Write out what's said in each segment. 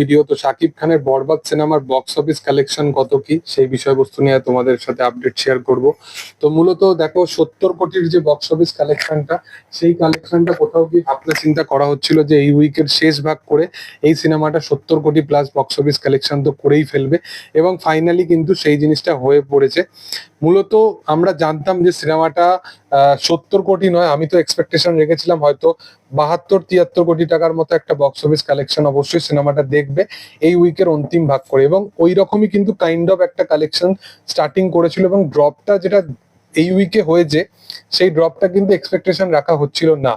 Video তো শাকিব খানের বরবাদ সিনেমার বক্স অফিস কালেকশন কত কি? সেই বিষয়বস্তু নিয়ে তোমাদের সাথে আপডেট শেয়ার তো মূলত দেখো, সত্তর কোটির যে বক্স অফিস কালেকশনটা সেই কালেকশনটা কোথাও কি ভাবনা চিন্তা করা হচ্ছিল যে এই উইকের শেষ ভাগ করে এই সিনেমাটা সত্তর কোটি প্লাস বক্স অফিস কালেকশন তো করেই ফেলবে এবং ফাইনালি কিন্তু সেই জিনিসটা হয়ে পড়েছে। মূলত আমরা জানতাম যে সিনেমাটা সত্তর কোটি নয়, আমি তো এক্সপেকটেশন রেখেছিলাম হয়তো বাহাত্তর, তিয়াত্তর কোটি টাকার মতো একটা বক্স অফিস কালেকশন অবশ্যই সিনেমাটা দেখবে। এই উইকের অন্তিম ভাগ করে এবং ওই রকমই কিন্তু কাইন্ড অফ একটা কালেকশন স্টার্টিং করেছিল এবং ড্রপটা যেটা এই উইকে হয়েছে, সেই ড্রপটা কিন্তু এক্সপেকটেশন রাখা হচ্ছিল না।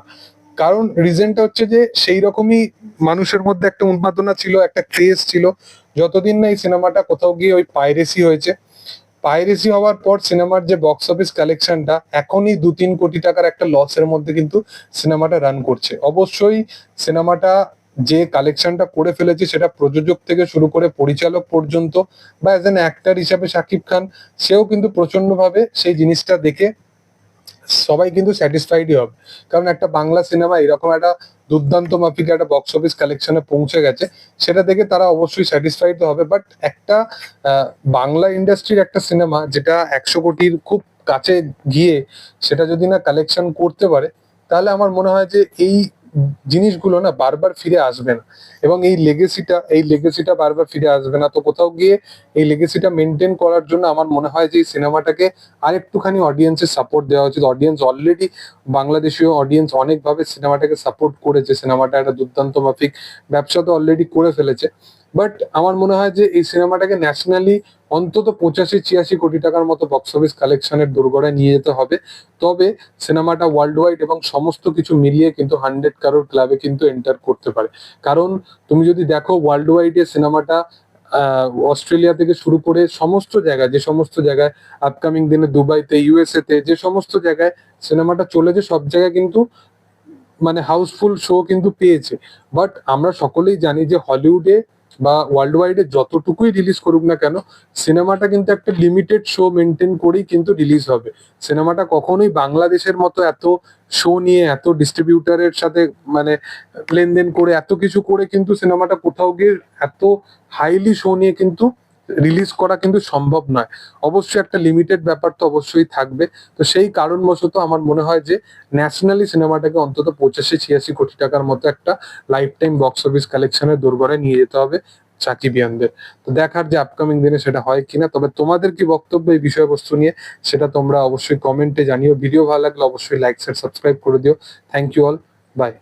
কারণ রিজনটা হচ্ছে যে সেই রকমই মানুষের মধ্যে একটা উন্মাদনা ছিল, একটা ক্রেজ ছিল। যতদিন না এই সিনেমাটা কোথাও গিয়ে ওই পাইরেসি হয়েছে পাইরেসি হওয়ার পর সিনেমার যে বক্স অফিস কালেকশনটা এখনই দু তিন কোটি টাকার একটা লসের মধ্যে কিন্তু সিনেমাটা রান করছে। অবশ্যই সিনেমাটা যে কালেকশনটা করে ফেলেছে সেটা প্রযোজক থেকে শুরু করে পরিচালক পর্যন্ত বা অ্যাজ অ্যাক্টার হিসাবে শাকিব খান, সেও কিন্তু প্রচন্ডভাবে সেই জিনিসটা দেখে সবাই কিন্তু স্যাটিসফাইডই হবে। কারণ একটা বাংলা সিনেমা এরকম একটা দুর্দান্ত মাফিক একটা বক্স অফিস কালেকশনে পৌঁছে গেছে, সেটা দেখে তারা অবশ্যই স্যাটিসফাইড হবে। বাট একটা বাংলা ইন্ডাস্ট্রির একটা সিনেমা যেটা একশো কোটির খুব কাছে গিয়ে সেটা যদি না কালেকশন করতে পারে, তাহলে আমার মনে হয় যে এই জিনিসগুলো না বারবার ফিরে আসবে না। এবং এই লেগেসিটা এই লেগেসিটা বারবার ফিরে আসবে না। তো কোথাও গিয়ে এই লেগেসিটা মেনটেন করার জন্য আমার মনে হয় যে এই সিনেমাটাকে আরেকটুখানি অডিয়েন্সের সাপোর্ট দেওয়া উচিত। অডিয়েন্স অলরেডি বাংলাদেশীয় অডিয়েন্স অনেকভাবে সিনেমাটাকে সাপোর্ট করেছে। সিনেমাটা একটা দুর্দান্ত মাফিক ব্যবসা তো অলরেডি করে ফেলেছে। বাট আমার মনে হয় যে এই সিনেমাটাকে ন্যাশনালি অন্তত পঁচাশি, ছিয়াশি কোটি টাকার মতো বক্স অফিস কালেকশনের দোরগোড়ায় নিয়ে যেতে হবে। তবে সিনেমাটা ওয়ার্ল্ড ওয়াইড এবং সমস্ত কিছু মিলিয়ে কিন্তু হান্ড্রেড কারোর ক্লাবে কিন্তু এন্টার করতে পারে। কারণ তুমি যদি দেখো ওয়ার্ল্ড ওয়াইডে সিনেমাটা অস্ট্রেলিয়া থেকে শুরু করে সমস্ত জায়গায়, যে সমস্ত জায়গায় আপকামিং দিনে দুবাইতে ইউএসএ তে যে সমস্ত জায়গায় সিনেমাটা চলেছে, সব জায়গায় কিন্তু মানে হাউসফুল শো কিন্তু পেয়েছে। বাট আমরা সকলেই জানি যে হলিউডে বা ওয়ার্ল্ড ওয়াইডে যতটুকুই রিলিজ করুক না কেন সিনেমাটা কিন্তু একটা লিমিটেড শো মেনটেন করেই কিন্তু রিলিজ হবে। সিনেমাটা কখনোই বাংলাদেশের মতো এত শো নিয়ে, এত ডিস্ট্রিবিউটারের সাথে মানে লেনদেন করে, এত কিছু করে কিন্তু সিনেমাটা কোথাও গিয়ে এত হাইলি শো নিয়ে কিন্তু রিলিজ করা কিন্তু সম্ভব নয়। অবশ্যই একটা লিমিটেড ব্যাপার তো অবশ্যই থাকবে। তো সেই কারণবশত আমার মনে হয় যে ন্যাশনালি সিনেমাটাকে অন্তত পঁচাশি, ছিয়াশি কোটি টাকার মতো একটা লাইফ টাইম বক্স অফিস কালেকশনের দোরগড়ায় নিয়ে যেতে হবে সাকিবিয়ানদের তো দেখার যে আপকামিং দিনে সেটা হয় কিনা, তবে তোমাদের কি বক্তব্য এই বিষয়বস্তু নিয়ে, সেটা তোমরা অবশ্যই কমেন্টে জানিও। ভিডিও ভালো লাগলে অবশ্যই লাইক শেয়ার সাবস্ক্রাইব করে দিও। Thank you all by